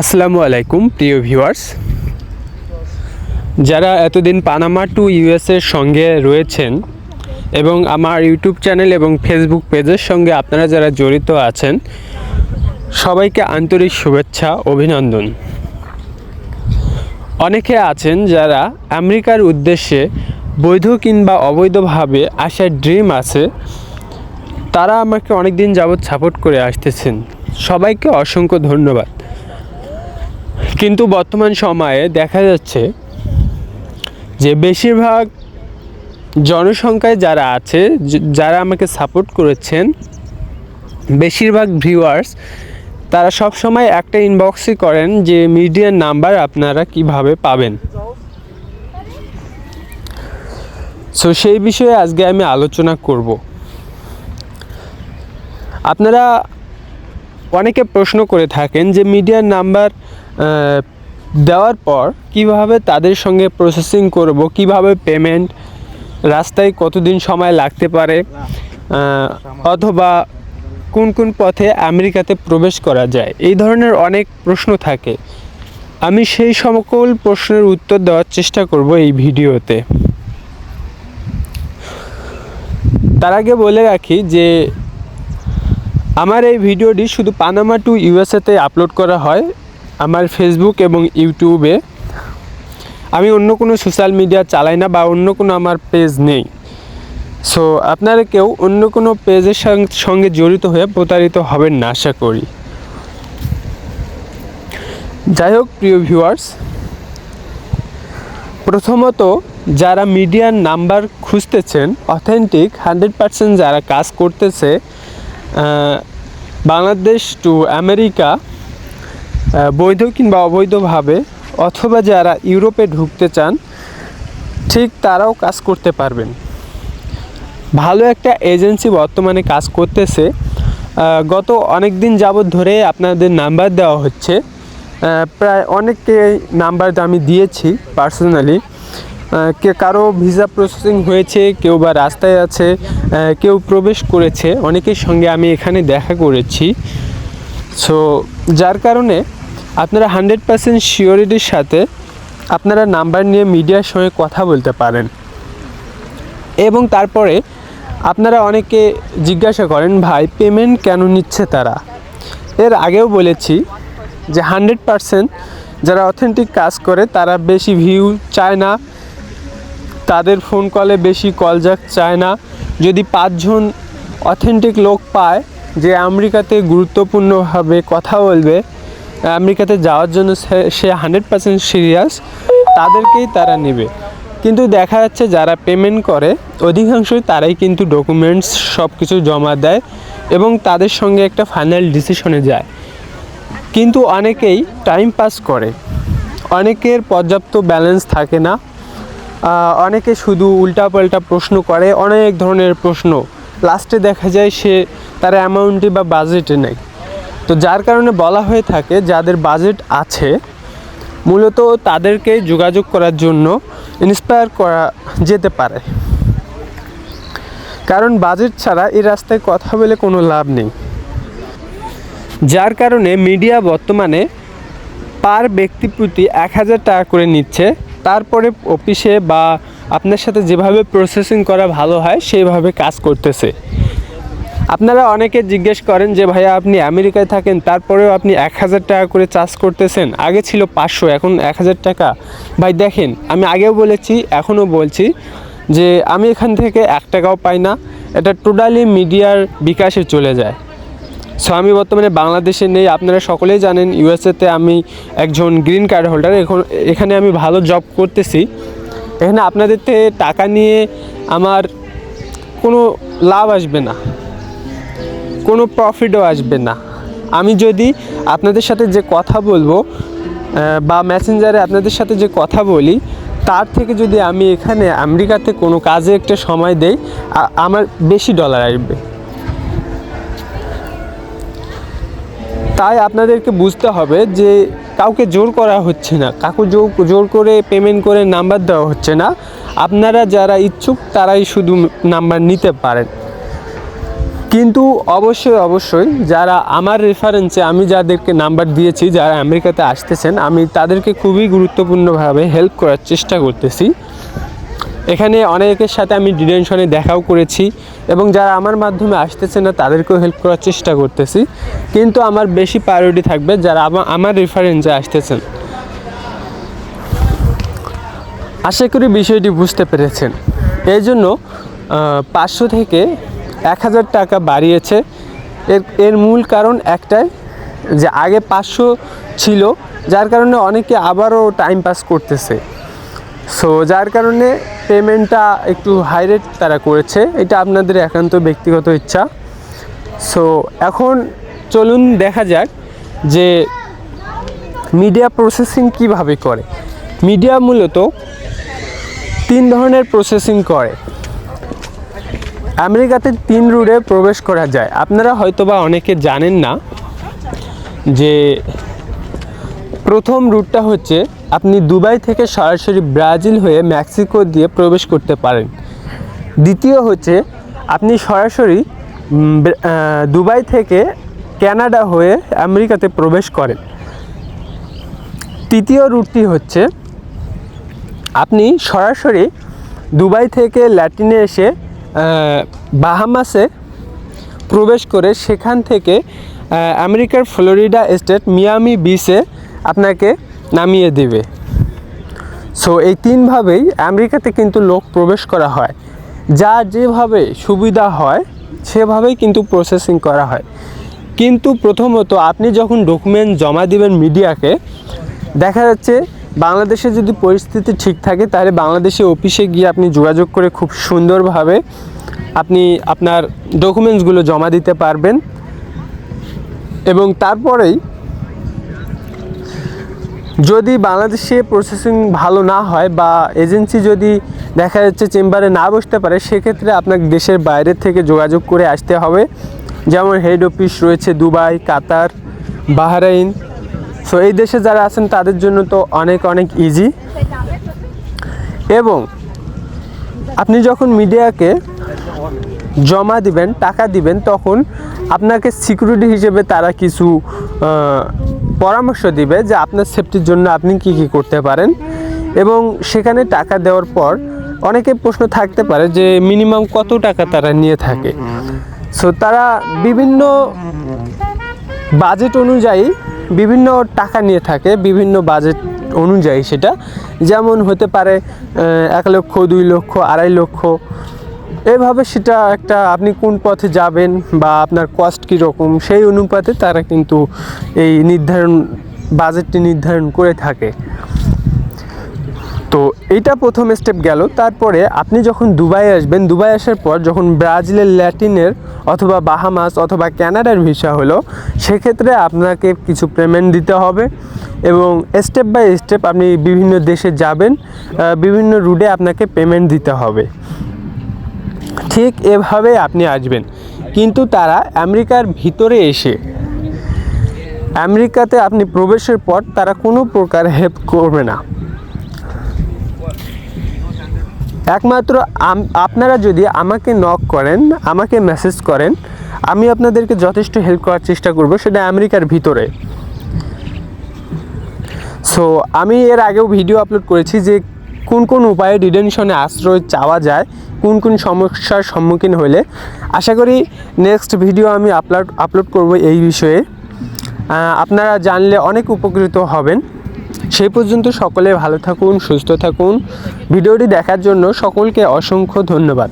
আসসালামু আলাইকুম, প্রিয় ভিউয়ার্স। যারা এতদিন পানামা টু ইউএসের সঙ্গে রয়েছেন এবং আমার ইউটিউব চ্যানেল এবং ফেসবুক পেজের সঙ্গে আপনারা যারা জড়িত আছেন, সবাইকে আন্তরিক শুভেচ্ছা, অভিনন্দন। অনেকে আছেন যারা আমেরিকার উদ্দেশ্যে বৈধ কিংবা অবৈধভাবে আসার ড্রিম আছে, তারা আমাকে অনেক দিন যাবৎ সাপোর্ট করে আসতেছেন। সবাইকে অসংখ্য ধন্যবাদ। কিন্তু বর্তমান সময়ে দেখা যাচ্ছে যে বেশিরভাগ জনসংখ্যায় যারা আছে যারা আমাকে সাপোর্ট করেছেন, বেশিরভাগ ভিউয়ার্স তারা সব সময় একটা ইনবক্সই করেন যে মিডিয়ার নাম্বার আপনারা কীভাবে পাবেন। সো সেই বিষয়ে আজকে আমি আলোচনা করব। আপনারা অনেকে প্রশ্ন করে থাকেন যে মিডিয়ার নাম্বার দেওয়ার পর কীভাবে তাদের সঙ্গে প্রসেসিং করব, কীভাবে পেমেন্ট রাস্তায় কতদিন সময় লাগতে পারে অথবা কোন কোন পথে আমেরিকাতে প্রবেশ করা যায়, এই ধরনের অনেক প্রশ্ন থাকে। আমি সেই সকল প্রশ্নের উত্তর দেওয়ার চেষ্টা করব এই ভিডিওতে। তার আগে বলে রাখি যে, আমার এই ভিডিওটি শুধু পানামা টু ইউএসএতে আপলোড করা হয় আমার ফেসবুক এবং ইউটিউবে আমি অন্য কোনো সোশ্যাল মিডিয়া চালাই না বা অন্য কোনো আমার পেজ নেই। সো আপনারা কেউ অন্য কোনো পেজের সঙ্গে জড়িত হয়ে প্রতারিত হবেন না, আশা করি। যাই হোক, প্রিয় ভিউয়ার্স প্রথমত যারা মিডিয়ার নাম্বার খুঁজতেছেন অথেন্টিক হান্ড্রেড পার্সেন্ট যারা কাজ করতেছে বাংলাদেশ টু আমেরিকা বৈধ কিংবা অবৈধভাবে অথবা যারা ইউরোপে ঢুকতে চান, ঠিক তারাও কাজ করতে পারবেন। ভালো একটা এজেন্সি বর্তমানে কাজ করতেছে। গত অনেক দিন যাবৎ ধরে আপনাদের নাম্বার দেওয়া হচ্ছে। প্রায় অনেককে নাম্বার আমি দিয়েছি পার্সোনালি। কে কারও ভিসা প্রসেসিং হয়েছে, কেউ বা রাস্তায় আছে কেউ প্রবেশ করেছে, অনেকের সঙ্গে আমি এখানে দেখা করেছি। সো যার কারণে আপনারা হান্ড্রেড পার্সেন্ট শিওরিটির সাথে আপনারা নাম্বার নিয়ে মিডিয়ার সঙ্গে কথা বলতে পারেন। এবং তারপরে আপনারা অনেকে জিজ্ঞাসা করেন, ভাই পেমেন্ট কেন নিচ্ছে তারা? এর আগেও বলেছি যে হান্ড্রেড পারসেন্ট যারা অথেন্টিক কাজ করে, তারা বেশি ভিউ চায় না। তাদের ফোন কলে বেশি কল যাক চায় না। যদি পাঁচজন অথেন্টিক লোক পায় যে আমেরিকাতে গুরুত্বপূর্ণভাবে কথা বলবে, আমেরিকাতে যাওয়ার জন্য সে- হান্ড্রেড পার্সেন্ট সিরিয়াস, তাদেরকেই তারা নেবে। কিন্তু দেখা যাচ্ছে যারা পেমেন্ট করে, অধিকাংশই তারাই কিন্তু ডকুমেন্টস সব কিছু জমা দেয় এবং তাদের সঙ্গে একটা ফাইনাল ডিসিশনে যায়। কিন্তু অনেকেই টাইম পাস করে। অনেকের পর্যাপ্ত ব্যালেন্স থাকে না। অনেকে শুধু উল্টাপাল্টা প্রশ্ন করে, অনেক ধরনের প্রশ্ন। লাস্টে দেখা যায় সে তার অ্যামাউন্টে বা বাজেটে নেই। তো যার কারণে বলা হয়ে থাকে, যাদের বাজেট আছে, মূলত তাদেরকে যোগাযোগ করার জন্য ইন্সপায়ার করা যেতে পারে। কারণ বাজেট ছাড়া এই রাস্তায় কথা বলে কোনো লাভ নেই। যার কারণে মিডিয়া বর্তমানে পার ব্যক্তি প্রতি এক হাজার টাকা করে নিচ্ছে। তারপরে অফিসে বা আপনার সাথে যেভাবে প্রসেসিং করা ভালো হয়, সেইভাবে কাজ করতেছে। আপনারা অনেকে জিজ্ঞেস করেন যে, ভাইয়া, আপনি আমেরিকায় থাকেন, তারপরেও আপনি এক হাজার টাকা করে চার্জ করতেছেন? আগে ছিল পাঁচশো, এখন এক হাজার টাকা। ভাই, দেখেন, আমি আগেও বলেছি, এখনও বলছি যে, আমি এখান থেকে এক টাকাও পাই না। এটা টোটালি মিডিয়ার বিকাশে চলে যায়। সো আমি বর্তমানে বাংলাদেশে নেই। আপনারা সকলেই জানেন ইউএসএতে আমি একজন গ্রিন কার্ড হোল্ডার এখন, এখানে আমি ভালো জব করতেছি। এখানে আপনাদের থেকে টাকা নিয়ে আমার কোনো লাভ আসবে না। কোনো প্রফিটও আসবে না। আমি যদি আপনাদের সাথে যে কথা বলব বা মেসেঞ্জারে আপনাদের সাথে যে কথা বলি, তার থেকে যদি আমি এখানে আমেরিকাতে কোনো কাজে একটা সময় দেই আমার বেশি ডলার আসবে। তাই আপনাদেরকে বুঝতে হবে যে কাউকে জোর করা হচ্ছে না কাউকে জোর জোর করে পেমেন্ট করে নাম্বার দেওয়া হচ্ছে না। আপনারা যারা ইচ্ছুক, তারাই শুধু নাম্বার নিতে পারেন। কিন্তু অবশ্যই অবশ্যই যারা আমার রেফারেন্সে আমি যাদেরকে নাম্বার দিয়েছি, যারা আমেরিকাতে আসতেছেন, আমি তাদেরকে খুবই গুরুত্বপূর্ণভাবে হেল্প করার চেষ্টা করতেছি। এখানে অনেকের সাথে আমি ডিটেনশনে দেখাও করেছি এবং যারা আমার মাধ্যমে আসতেছে না, তাদেরকেও হেল্প করার চেষ্টা করতেছি। কিন্তু আমার বেশি প্রায়োরিটি থাকবে যারা আমার রেফারেন্সে আসতেছেন। আশা করি বিষয়টি বুঝতে পেরেছেন। এই জন্য পাঁচশো থেকে এক হাজার টাকা বাড়িয়েছে। এর এর মূল কারণ একটাই যে আগে পাঁচশো ছিল, যার কারণে অনেকে আবারও টাইম পাস করতেছে। সো যার কারণে পেমেন্টটা একটু হাই রেট তারা করেছে, এটা আপনাদের একান্ত ব্যক্তিগত ইচ্ছা। সো এখন চলুন দেখা যাক যে মিডিয়া প্রসেসিং কীভাবে করে। মিডিয়া মূলত তিন ধরনের প্রসেসিং করে। আমেরিকাতে তিন রুটে প্রবেশ করা যায়। আপনারা হয়তোবা অনেকে জানেন না যে প্রথম রুটটা হচ্ছে আপনি দুবাই থেকে সরাসরি ব্রাজিল হয়ে মেক্সিকো দিয়ে প্রবেশ করতে পারেন। দ্বিতীয় হচ্ছে আপনি সরাসরি দুবাই থেকে ক্যানাডা হয়ে আমেরিকাতে প্রবেশ করেন। তৃতীয় রুটটি হচ্ছে আপনি সরাসরি দুবাই থেকে ল্যাটিনে এসে বাহামাসে প্রবেশ করে সেখান থেকে আমেরিকার ফ্লোরিডা স্টেট মিয়ামি বিচে আপনাকে নামিয়ে দেবে। সো এই তিনভাবেই আমেরিকাতে কিন্তু লোক প্রবেশ করা হয়। যা যেভাবে সুবিধা হয়, সেভাবেই কিন্তু প্রসেসিং করা হয়। কিন্তু প্রথমত আপনি যখন ডকুমেন্ট জমা দিবেন মিডিয়াকে, দেখা যাচ্ছে বাংলাদেশে যদি পরিস্থিতি ঠিক থাকে, তাহলে বাংলাদেশে অফিসে গিয়ে আপনি যোগাযোগ করে খুব সুন্দরভাবে আপনি আপনার ডকুমেন্টসগুলো জমা দিতে পারবেন। এবং তারপরেই যদি বাংলাদেশে প্রসেসিং ভালো না হয় বা এজেন্সি যদি দেখা যাচ্ছে চেম্বারে না বসতে পারে, সেক্ষেত্রে আপনাকে দেশের বাইরে থেকে যোগাযোগ করে আসতে হবে। যেমন হেড অফিস রয়েছে দুবাই, কাতার, বাহরাইন। সো এই দেশে যারা আছেন, তাদের জন্য তো অনেক অনেক ইজি এবং আপনি যখন মিডিয়াকে জমা দিবেন, টাকা দিবেন, তখন আপনাকে সিকিউরিটি হিসেবে তারা কিছু পরামর্শ দিবে যে আপনার সেফটির জন্য আপনি কি কি করতে পারেন এবং সেখানে টাকা দেওয়ার পর অনেকে প্রশ্ন থাকতে পারে যে মিনিমাম কত টাকা তারা নিয়ে থাকে। সো তারা বিভিন্ন বাজেট অনুযায়ী বিভিন্ন টাকা নিয়ে থাকে, বিভিন্ন বাজেট অনুযায়ী সেটা। যেমন হতে পারে এক লক্ষ, দুই লক্ষ, আড়াই লক্ষ এভাবে সেটা একটা আপনি কোন পথে যাবেন বা আপনার কস্ট কীরকম, সেই অনুপাতে তারা কিন্তু এই নির্ধারণ বাজেটটি নির্ধারণ করে থাকে। তো এইটা প্রথম স্টেপ গেল। তারপরে আপনি যখন দুবাই আসবেন, দুবাই আসার পর যখন ব্রাজিলের ল্যাটিনের অথবা বাহামাস অথবা ক্যানাডার ভিসা হলো, সেক্ষেত্রে আপনাকে কিছু পেমেন্ট দিতে হবে এবং স্টেপ বাই স্টেপ আপনি বিভিন্ন দেশে যাবেন বিভিন্ন রুটে আপনাকে পেমেন্ট দিতে হবে। ঠিক এভাবে আপনি আসবেন। কিন্তু তারা আমেরিকার ভিতরে এসে, আমেরিকাতে আপনি প্রবেশের পর তারা কোনো প্রকার হেল্প করবে না। একমাত্র আপনারা যদি আমাকে নক করেন, আমাকে মেসেজ করেন, আমি আপনাদেরকে যথেষ্ট হেল্প করার চেষ্টা করব সেটা আমেরিকার ভিতরে। সো আমি এর আগেও ভিডিও আপলোড করেছি যে কোন কোন উপায়ে ডিটেনশনে আশ্রয় চাওয়া যায়। কোন কোন সমস্যার সম্মুখীন হলে আশা করি নেক্সট ভিডিও আমি আপলোড আপলোড করব এই বিষয়ে। আপনারা জানলে অনেক উপকৃত হবেন। সেই পর্যন্ত সকলে ভালো থাকুন, সুস্থ থাকুন। ভিডিওটি দেখার জন্য সকলকে অসংখ্য ধন্যবাদ।